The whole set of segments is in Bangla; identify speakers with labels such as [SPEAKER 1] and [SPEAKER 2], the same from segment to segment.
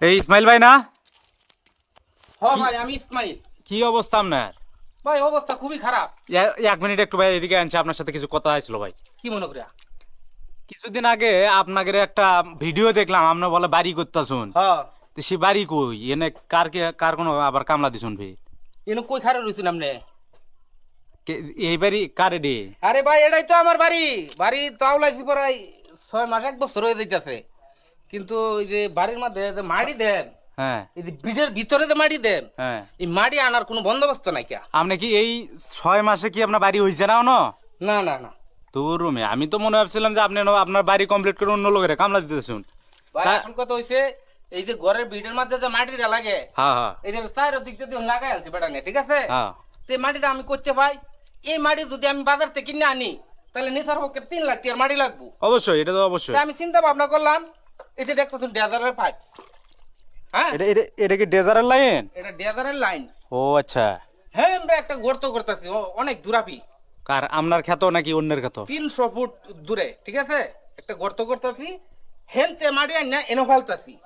[SPEAKER 1] এই ইসমাইল ভাই না?
[SPEAKER 2] হ ভাই আমি ইসমাইল।
[SPEAKER 1] কি অবস্থা আপনার?
[SPEAKER 2] ভাই অবস্থা খুবই খারাপ।
[SPEAKER 1] এক মিনিট একটু ভাই এদিকে আনছে আপনার সাথে কিছু কথা হয়েছিল ভাই।
[SPEAKER 2] কি মনে করিয়া?
[SPEAKER 1] কিছুদিন আগে আপনাদের একটা ভিডিও দেখলাম আপনার বলে বাড়ি করতেছুন। তো সে বাড়ি কই? এনে কার কে কার কোনো আবার কামলা দিছুন ভাই
[SPEAKER 2] এনে কই খারে রইছেন আপনি?
[SPEAKER 1] কে- এই বাড়ি কারে ডে
[SPEAKER 2] আরে ভাই এটাই তো আমার বাড়ি। বাড়ি তাওলাইছি প্রায় ছয় মাস এক বছর হয়ে যাইতেছে। কিন্তু ওই যে বাড়ির মধ্যে যে মাটি দেন
[SPEAKER 1] হ্যাঁ।
[SPEAKER 2] এই যে বিডের ভিতরে যে মাটি দেন
[SPEAKER 1] হ্যাঁ।
[SPEAKER 2] এই মাটি আনার কোনো বন্দোবস্ত নাই কে?
[SPEAKER 1] আপনি কি এই ছয় মাসে কি আপনার বাড়ি হয়েছে না অন?
[SPEAKER 2] না না না।
[SPEAKER 1] তোর রুমে। আমি তো মনে ভাবছিলাম যে আপনি আপনার বাড়ি কমপ্লিট করে অন্য লোকের কামলা দিতেছুন।
[SPEAKER 2] ভাই
[SPEAKER 1] তা-
[SPEAKER 2] কথা হইছে এই যে ঘরের বিডের মধ্যে যে মাটিটা লাগে
[SPEAKER 1] হ্যাঁ হ্যাঁ।
[SPEAKER 2] এই যে চার দিক দিয়ে লাগাই আছে বেটা নিয়ে ঠিক আছে?
[SPEAKER 1] হ্যাঁ।
[SPEAKER 2] তো মাটিটা আমি করতে পাই এই মাটি যদি আমি বাজার থেকে কিনে আনি তাহলে নিসার পক্ষে তিন লাখ টাকার মাটি লাগবো।
[SPEAKER 1] অবশ্যই এটা তো অবশ্যই।
[SPEAKER 2] আমি চিন্তা ভাবনা করলাম এই যে দেখতেছেন ডেজারের পাইপ। হ্যাঁ?
[SPEAKER 1] এটা এটা এটা কি ডেজারের লাইন?
[SPEAKER 2] এটা ডেজারের লাইন।
[SPEAKER 1] ও আচ্ছা।
[SPEAKER 2] হ্যাঁ আমরা একটা গর্ত করতেছি। অনেক দূরাপি
[SPEAKER 1] কার আপনার খ্যাত নাকি অন্যের খ্যাত
[SPEAKER 2] তিনশো ফুট দূরে ঠিক আছে? একটা গর্ত করতেছি। হেনতে না এনে ফেলতেছি।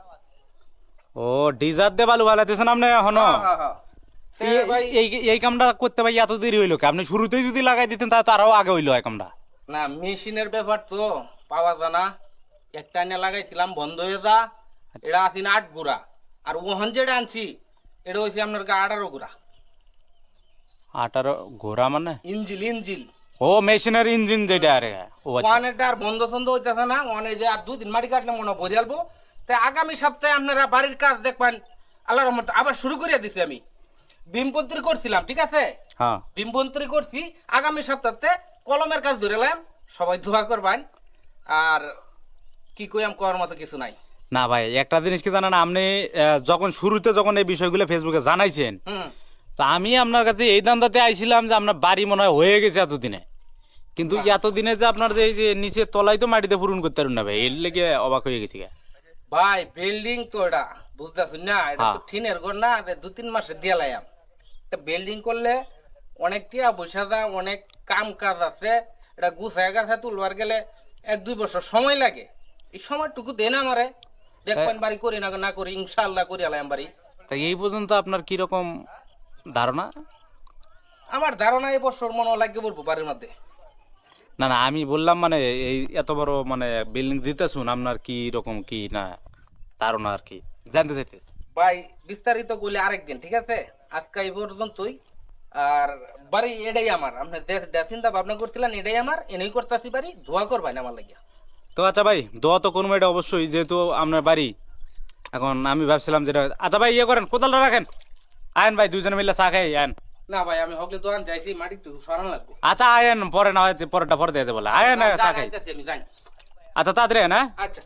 [SPEAKER 1] ও ডিজার দে বালু বালাইতেছেন আপনি এখনও? এই-
[SPEAKER 2] ভাই
[SPEAKER 1] এই এই কামটা করতে ভাই এত দেরি হইল কি? আপনি শুরুতেই যদি লাগাই দিতেন তা তারাও আগে হইল এই কামটা।
[SPEAKER 2] না মেশিনের ব্যাপার তো পাওয়া যায় না। একটা এনে লাগাইছিলাম বন্ধ হয়ে যা। এটা আছি না আট গুড়া। আর ওহন যেটা আনছি এটা হয়েছে আপনার গা আঠারো গুড়া।
[SPEAKER 1] আটারো ঘোড়া মানে?
[SPEAKER 2] ইঞ্জিল ইঞ্জিল।
[SPEAKER 1] ও মেশিনের ইঞ্জিন যেটা আরে। আচ্ছা।
[SPEAKER 2] ওয়ানেরটা আর বন্ধ সন্ধ হইতেছে না ওয়ানে যে আর দুদিন মাটি কাটলে মনে ভরে আলবো। তাই আগামী সপ্তাহে আপনারা বাড়ির কাজ দেখবেন আল্লাহ রহমত আবার শুরু করিয়া দিছি আমি। বিমপন্ত্রী করছিলাম ঠিক আছে?
[SPEAKER 1] হ্যাঁ।
[SPEAKER 2] বিমপন্ত্রী করছি আগামী সপ্তাহতে কলমের কাজ ধরেলাম সবাই দোয়া করবেন। আর কি কইয়াম করার মতো কিছু নাই।
[SPEAKER 1] না ভাই একটা জিনিস কি জানেন আপনি যখন শুরুতে যখন এই বিষয়গুলো ফেসবুকে জানাইছেন তা আমি আপনার কাছে এই দান্দাতে আইছিলাম যে আপনার বাড়ি মনে হয় হয়ে গেছে এতদিনে। কিন্তু এতদিনে যে আপনার যে এই যে নিচে তলায় তো মাটিতে পূরণ করতে পারুন না ভাই এর লেগে অবাক হয়ে গেছি।
[SPEAKER 2] ভাই বিল্ডিং তো এটা বুঝতেছুন না? এটা তো
[SPEAKER 1] হ্যাঁ।
[SPEAKER 2] টিনের ঘর না দু তিন মাসে দিয়ে লাইয়াম এটা বিল্ডিং করলে অনেক টিয়া বসে যায় অনেক কাম কাজ আছে এটা গুছায় গাছে তুলবার গেলে এক দুই বছর সময় লাগে। এই সময়টুকু দেন আমারে। দেখবেন বাড়ি করি না না করি ইনশাল্লাহ করি আলাম বাড়ি।
[SPEAKER 1] তা এই পর্যন্ত আপনার কি রকম ধারণা?
[SPEAKER 2] আমার ধারণা এই বছর মনে হয় লাগবে বলব বাড়ির মধ্যে।
[SPEAKER 1] না না আমি বললাম মানে এই এত বড় মানে বিল্ডিং দিতেছুন আপনার কি রকম কি না ধারণা আর কি? জানতে চাইতেছি।
[SPEAKER 2] ভাই বিস্তারিত বলে আরেকদিন ঠিক আছে? আজকে এই পর্যন্তই। আর বাড়ি এটাই আমার আপনি চিন্তা ভাবনা করছিলেন এটাই আমার এনেই করতেছি বাড়ি ধোয়া করবেন আমার লাগিয়া।
[SPEAKER 1] তো আচ্ছা ভাই দোয়া তো করব এটা অবশ্যই যেহেতু আপনার বাড়ি। এখন আমি ভাবছিলাম যেটা আচ্ছা ভাই ইয়ে করেন কোদালটা রাখেন। আয়েন ভাই দুজনে মিলে চা খাই আয়েন।
[SPEAKER 2] না ভাই আমি হকলে দোকান যাইছি মাটি তো সরান লাগবে।
[SPEAKER 1] আচ্ছা আয়েন পরে না হয় পরেটা পরে দিয়ে দেবো। আয়েন চা খাই।
[SPEAKER 2] যাইতাছি
[SPEAKER 1] আচ্ছা তাড়াতাড়ি আয়েন, হ্যাঁ?
[SPEAKER 2] আচ্ছা।